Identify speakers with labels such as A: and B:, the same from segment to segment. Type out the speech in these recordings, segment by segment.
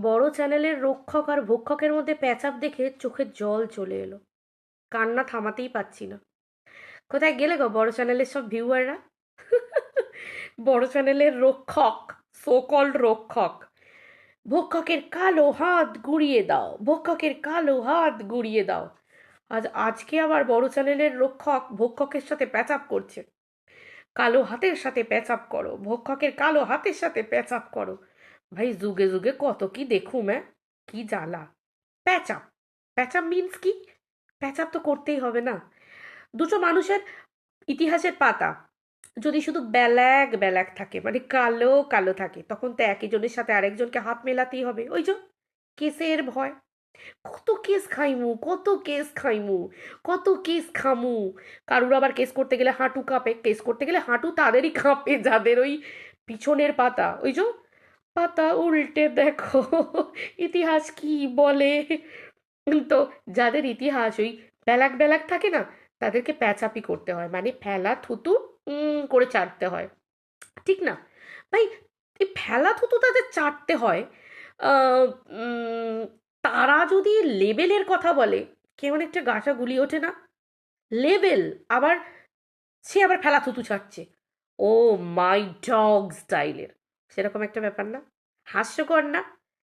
A: বড় চ্যানেলের রক্ষক আর ভক্ষকের মধ্যে প্যাচাপ দেখে চোখের জল চলে এলো। কান্না থামাতেই পাচ্ছি না। কোথায় গেলে গো বড় চ্যানেলের সব ভিউয়াররা বড় চ্যানেলের রক্ষক সোকল রক্ষক, ভক্ষকের কালো হাত গুড়িয়ে দাও, ভক্ষকের কালো হাত গুড়িয়ে দাও। আজ আজকে আবার বড় চ্যানেলের রক্ষক ভক্ষকের সাথে প্যাচাপ করছে। কালো হাতের সাথে প্যাচাপ করো, ভক্ষকের কালো হাতের সাথে প্যাচাপ করো। ভাই যুগে যুগে কত কি দেখুম হ্যাঁ কি জ্বালা প্যাচাপ প্যাচাপ মিন্স কি প্যাচাপ তো করতেই হবে না দুটো মানুষের ইতিহাসের পাতা যদি শুধু ব্যালাক ব্যালাক থাকে মানে কালো কালো থাকে তখন তো একজনের সাথে আরেকজনকে হাত মেলাতেই হবে ওই যে কেসের ভয় কত কেস খাইমু কত কেস খাইমু কত কেস খামু কারুর আবার কেস করতে গেলে হাঁটু কাঁপে কেস করতে গেলে হাঁটু তাদেরই কাঁপে যাদের ওই পিছনের পাতা ওই যে পাতা উল্টে দেখো, ইতিহাস কি বলে? তো যাদের ইতিহাস ওই ব্যালাক ব্যালাক থাকে না, তাদেরকে প্যাচাপি করতে হয় মানে ফেলা থুতু করে চাটতে হয়। ঠিক না? ভাই, এই ফেলা থুতু তাদের চাটতে হয় তারা যদি লেবেলের কথা বলে, কেমন একটা গাছা গুলি ওঠে না? লেবেল, আবার সে আবার ফেলা থুতু ছাড়ছে ও মাই ডগ স্টাইলের। সেরকম একটা ব্যাপার না। হাস্যকর না?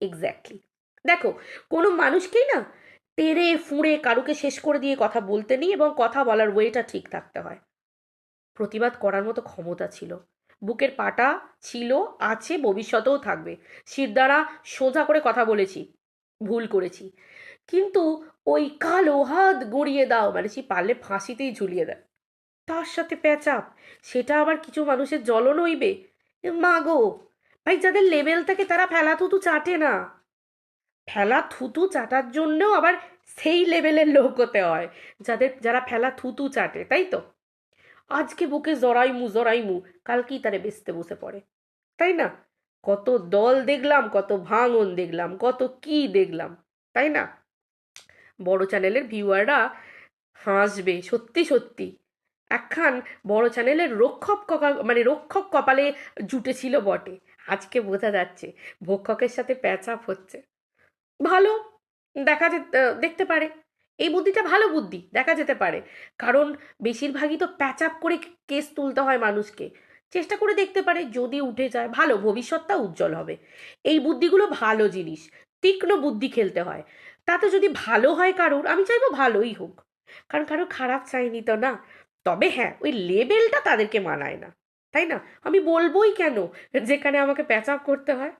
A: এক্স্যাক্টলি দেখো, কোনো মানুষকেই না তেড়ে ফুঁড়ে কারুকে শেষ করে দিয়ে কথা বলতে নেই এবং কথা বলার ওয়েটা ঠিক থাকতে হয়। প্রতিবাদ করার মতো ক্ষমতা ছিল। বুকের পাটা ছিল, আছে, ভবিষ্যতেও থাকবে। শিরদাঁড়া সোজা করে কথা বলেছি, ভুল করেছি। কিন্তু ওই কালো হাত গড়িয়ে দাও মানে সে পারলে ফাঁসিতেই ঝুলিয়ে দেয়। তার সাথে প্যাচাপ, সেটা আবার কিছু মানুষের জ্বলন হইবে এ মা গো! ভাই যাদের লেভেল থাকে তারা ফেলা থুতু চাটে না। ফেলা থুতু চাটার জন্যও আবার সেই লেভেলের লোক হতে হয়, যাদের, যারা ফেলা থুতু চাটে, তাই তো? আজকে বুকে জড়াইমু জড়াইমু, কালকেই তারে বেচতে বসে পড়ে, তাই না? কত দল দেখলাম, কত ভাঙন দেখলাম, কত কি দেখলাম, তাই না? বড় চ্যানেলের ভিউয়াররা হাসবে, সত্যি সত্যি। একখান বড় চ্যানেলের রক্ষক মানে রক্ষক কপালে জুটেছিল বটে। আজকে বোঝা যাচ্ছে ভক্ষকের সাথে প্যাচাপ হচ্ছে। ভালো, দেখা দেখতে পারে। এই বুদ্ধিটা ভালো বুদ্ধি, দেখা যেতে পারে। কারণ বেশিরভাগই তো প্যাচ আপ করে কেস তুলতে হয় মানুষকে। চেষ্টা করে দেখতে পারে, যদি উঠে যায়, ভালো ভবিষ্যৎটা উজ্জ্বল হবে। এই বুদ্ধিগুলো ভালো জিনিস, তীক্ষ্ণ বুদ্ধি খেলতে হয়। তাতে যদি ভালো হয় কারোর, আমি চাইব ভালোই হোক। কারণ কারও খারাপ চাইনি তো না। তবে হ্যাঁ ওই লেবেলটা তাদেরকে মানায় না। তাই না? আমি বলবোই কেন? যেখানে আমাকে প্যাচ করতে হয়।